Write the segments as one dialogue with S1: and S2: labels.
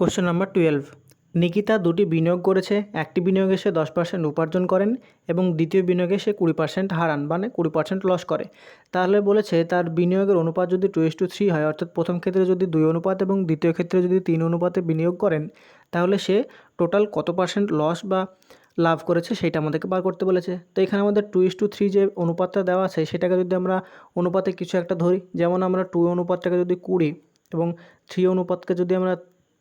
S1: Question number twelve Nikita দুটি বিনিয়োগ করেছে, একটি বিনিয়োগে সে দশ পার্সেন্ট উপার্জন করেন এবং দ্বিতীয় বিনিয়োগে সে কুড়ি পার্সেন্ট হারান মানে কুড়ি পার্সেন্ট লস করে। তাহলে বলেছে তার বিনিয়োগের অনুপাত যদি টু টু থ্রি হয়, অর্থাৎ প্রথম ক্ষেত্রে যদি দুই অনুপাত এবং দ্বিতীয় ক্ষেত্রে যদি তিন অনুপাতে বিনিয়োগ করেন, তাহলে সে টোটাল কত পার্সেন্ট লস বা লাভ করেছে সেটা আমাদেরকে বার করতে বলেছে। তো এখানে আমাদের টু ইস টু থ্রি যে অনুপাতটা দেওয়া আছে, সেটাকে যদি আমরা অনুপাতে কিছু একটা ধরি, যেমন আমরা টু অনুপাতটাকে যদি কুড়ি এবং থ্রি অনুপাতকে যদি আমরা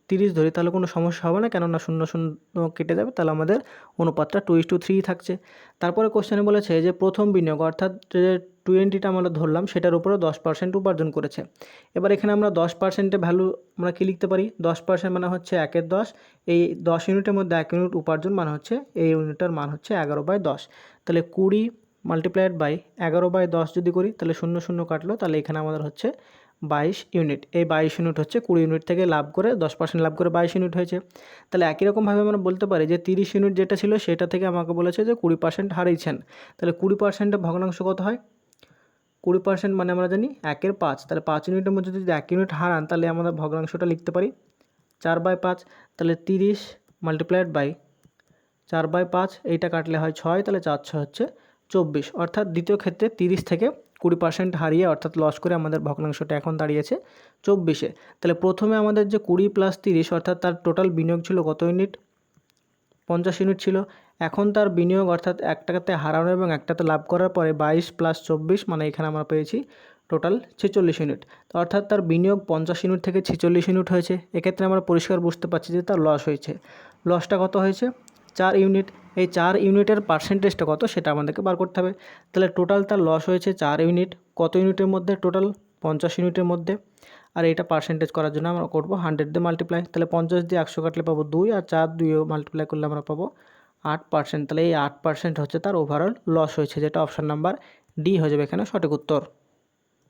S1: তিরিশ ধরি, তাহলে কোনো সমস্যা হবে না। কেননা শূন্য শূন্য কেটে যাবে, তাহলে আমাদের অনুপাতটা টু ইস টু থ্রি থাকছে। তারপরে কোশ্চেনে বলেছে যে প্রথম বিনিয়োগ, অর্থাৎ যে টোয়েন্টিটা আমরা ধরলাম, সেটার উপরে দশ পার্সেন্ট উপার্জন করেছে। এবার এখানে আমরা দশ পার্সেন্টে ভ্যালু আমরা কী লিখতে পারি? দশ পার্সেন্ট মানে হচ্ছে একের দশ, এই দশ ইউনিটের মধ্যে এক ইউনিট উপার্জন মানে হচ্ছে, এই ইউনিটের মান হচ্ছে এগারো বাই দশ। তাহলে কুড়ি মাল্টিপ্লাইড বাই এগারো বাই দশ যদি করি, তাহলে শূন্য শূন্য কাটলো, তাহলে এখানে আমাদের হচ্ছে বাইশ ইউনিট। এই বাইশ ইউনিট হচ্ছে কুড়ি ইউনিট থেকে লাভ করে দশ পার্সেন্ট লাভ করে বাইশ ইউনিট হয়েছে। তাহলে একই রকমভাবে আমরা বলতে পারি যে তিরিশ ইউনিট যেটা ছিল সেটা থেকে আমাকে বলেছে যে কুড়ি পার্সেন্ট হারিয়েছেন। তাহলে কুড়ি পার্সেন্টের ভগ্নাংশ কত হয়? কুড়ি পার্সেন্ট মানে আমরা জানি একের পাঁচ। তাহলে পাঁচ ইউনিটের মধ্যে যদি এক ইউনিট হারান তাহলে আমরা ভগ্নাংশটা লিখতে পারি। চার বাই পাঁচ, তাহলে তিরিশ মাল্টিপ্লাইড বাই চার বাই পাঁচ, এইটা কাটলে হয় ছয়, তাহলে চার ছয় হচ্ছে চব্বিশ। অর্থাৎ দ্বিতীয় ক্ষেত্রে তিরিশ থেকে কুড়ি পার্সেন্ট হারিয়ে অর্থাৎ লস করে আমাদের ভগ্নাংশটা এখন দাঁড়িয়েছে চব্বিশে। তাহলে প্রথমে আমাদের যে কুড়ি প্লাস তিরিশ, অর্থাৎ তার টোটাল বিনিয়োগ ছিল কত ইউনিট পঞ্চাশ ইউনিট ছিল। এখন তার বিনিয়োগ অর্থাৎ একটাতে হারানো এবং একটাতে লাভ করার পরে বাইশ প্লাস চব্বিশ মানে এখানে আমরা পেয়েছি টোটাল ছেচল্লিশ ইউনিট অর্থাৎ তার বিনিয়োগ পঞ্চাশ ইউনিট থেকে ছেচল্লিশ ইউনিট হয়েছে। এক্ষেত্রে আমরা পরিষ্কার বুঝতে পারছি যে তার লস হয়েছে। লসটা কত হয়েছে? চার ইউনিট এই চার ইউনিটের পার্সেন্টেজটা কত সেটা আমাদেরকে বার করতে হবে। তাহলে টোটাল তার লস হয়েছে চার ইউনিট কত ইউনিটের মধ্যে টোটাল পঞ্চাশ ইউনিটের মধ্যে। আর এটা পার্সেন্টেজ করার জন্য আমরা করব হান্ড্রেড দিয়ে মাল্টিপ্লাই তাহলে পঞ্চাশ দিয়ে একশো কাটলে পাবো দুই আর চার দুইও মাল্টিপ্লাই করলে আমরা পাবো আট পার্সেন্ট তাহলে এই আট পার্সেন্ট হচ্ছে তার ওভারঅল লস হয়েছে, যেটা অপশান নাম্বার ডি হয়ে যাবে এখানে সঠিক উত্তর।